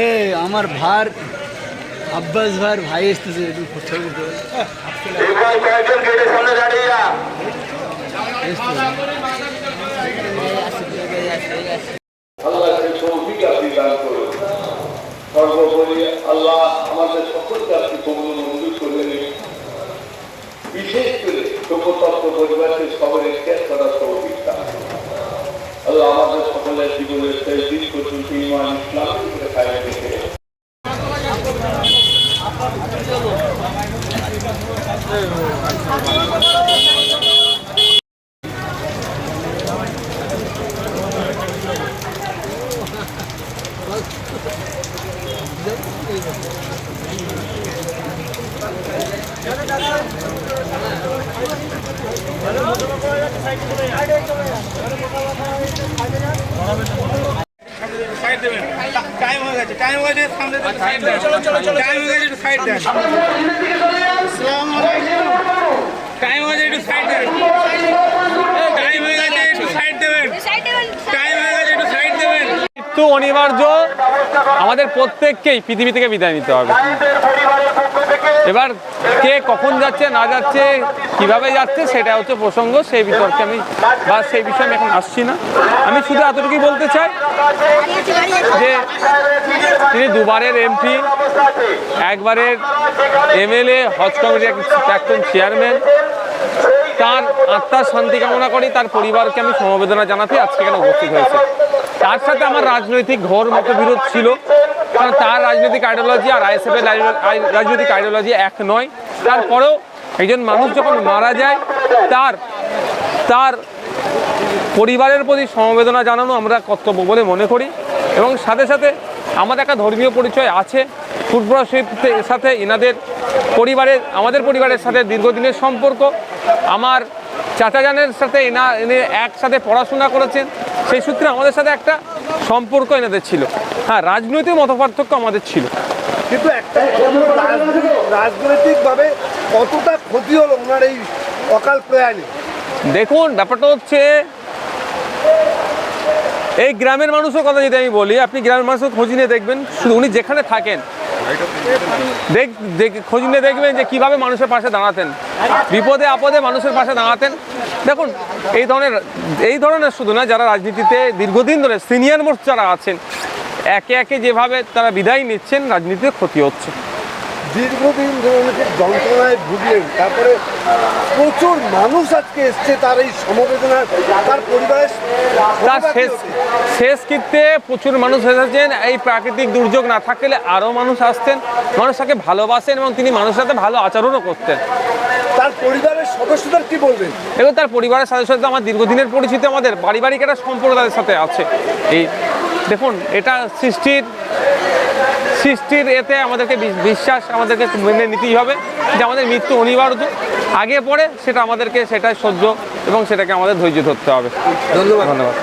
এ আমার ভার আব্বাস ভার ভাই এসতেছে একটু ছবি সর্বোপরি আল্লাহ আমাদের সকলকে আপনি কবুল মঞ্জুর করে নিন বিশেষ করে শোকতত্ত্ব পরিবারকে সবাই ত্যাগ করার। আল্লাহ আমাদের সকলের জীবনের শেষ দিন পর্যন্ত ইমান ইসলাম করে খাই রেখে টাইম হয়ে গেছে টাইম হয়ে গেছে সামনে সাইড দেন। চলো চলো চলো টাইম হয়ে গেছে একটু সাইড দেন। টাইম হয়ে গেছে একটু সাইড দেন। টাইম হয়ে গেছে একটু সাইড দেবেন। টাইম হয়ে গেছে একটু সাইড দেবেন। মৃত্যু অনিবার্য আমাদের প্রত্যেককেই পৃথিবী থেকে বিদায় নিতে হবে। এবার কে কখন যাচ্ছে, না যাচ্ছে, কীভাবে যাচ্ছে, সেটা হচ্ছে প্রসঙ্গ, সেই বিতর্কে আমি, বা সেই বিষয়ে আমি এখন আসছি না। আমি শুধু এতটুকুই বলতে চাই যে তিনি দুবারের এমপি একবারের এমএলএ হজ কমিটির প্রাক্তন চেয়ারম্যান তার আত্মার শান্তি কামনা করি, তার পরিবারকে আমি সমবেদনা জানাতে আজকে এখানে উপস্থিত হয়েছে। তার সাথে আমার রাজনৈতিক ঘোর মতবিরোধ ছিল। কারণ তার রাজনৈতিক আইডিওলজি আর আইএসএফ এর রাজনৈতিক আইডিওলজি এক নয়। তারপরেও একজন মানুষ যখন মারা যায়, তার তার পরিবারের প্রতি সমবেদনা জানানো আমরা কর্তব্য বলে মনে করি এবং সাথে সাথে আমাদের একটা ধর্মীয় পরিচয় আছে। ফুটবল সাথে এনাদের পরিবারের, আমাদের পরিবারের সাথে দীর্ঘদিনের সম্পর্ক। আমার চাচাজানের সাথে এনা এনে একসাথে পড়াশোনা করেছেন সেই সূত্রে আমাদের সাথে একটা সম্পর্ক এনাদের ছিল। হ্যাঁ রাজনৈতিক মতপার্থক্য আমাদের ছিল। কিন্তু একটা রাজনৈতিকভাবে কতটা ক্ষতি হলো ওনার এই অকাল প্রয়াণে? দেখুন ব্যাপারটা হচ্ছে এই গ্রামের মানুষের কথা যদি আমি বলি আপনি গ্রামের মানুষের খোঁজ নিয়ে দেখবেন শুধু উনি যেখানে থাকেন দেখ খোঁজ নিয়ে দেখবেন যে কীভাবে মানুষের পাশে দাঁড়াতেন। বিপদে আপদে মানুষের পাশে দাঁড়াতেন। দেখুন, এই ধরনের এই ধরনের শুধু না, যারা রাজনীতিতে দীর্ঘদিন ধরে সিনিয়র মোস্ট যারা আছেন, একে একে যেভাবে তারা বিদায় নিচ্ছেন রাজনীতির ক্ষতি হচ্ছে। দীর্ঘদিন ধরে অনেকে যন্ত্রণায় ভুগলেন। তারপরে প্রচুর মানুষ আজকে এসছে তার এই সমবেদনা তার পরিবারের তার শেষ শেষ কৃত্যে প্রচুর মানুষ এসেছেন। এই প্রাকৃতিক দুর্যোগ না থাকলে আরও মানুষ আসতেন মানুষ তাকে ভালোবাসেন এবং তিনি মানুষের সাথে ভালো আচরণও করতেন। তার পরিবারের সদস্যদের কি বলবেন? এবং তার পরিবারের সাথে আমার দীর্ঘদিনের পরিচিতি আমাদের পারিবারিক একটা সম্পর্ক তাদের সাথে আছে। এই দেখুন এটা সৃষ্টির সৃষ্টির এতে আমাদেরকে বিশ্বাস আমাদেরকে মেনে নিতেই হবে যে আমাদের মৃত্যু অনিবার্য। আগে পরে সেটা আমাদেরকে সেটাই সহ্য এবং সেটাকে আমাদের ধৈর্য ধরতে হবে। ধন্যবাদ। ধন্যবাদ।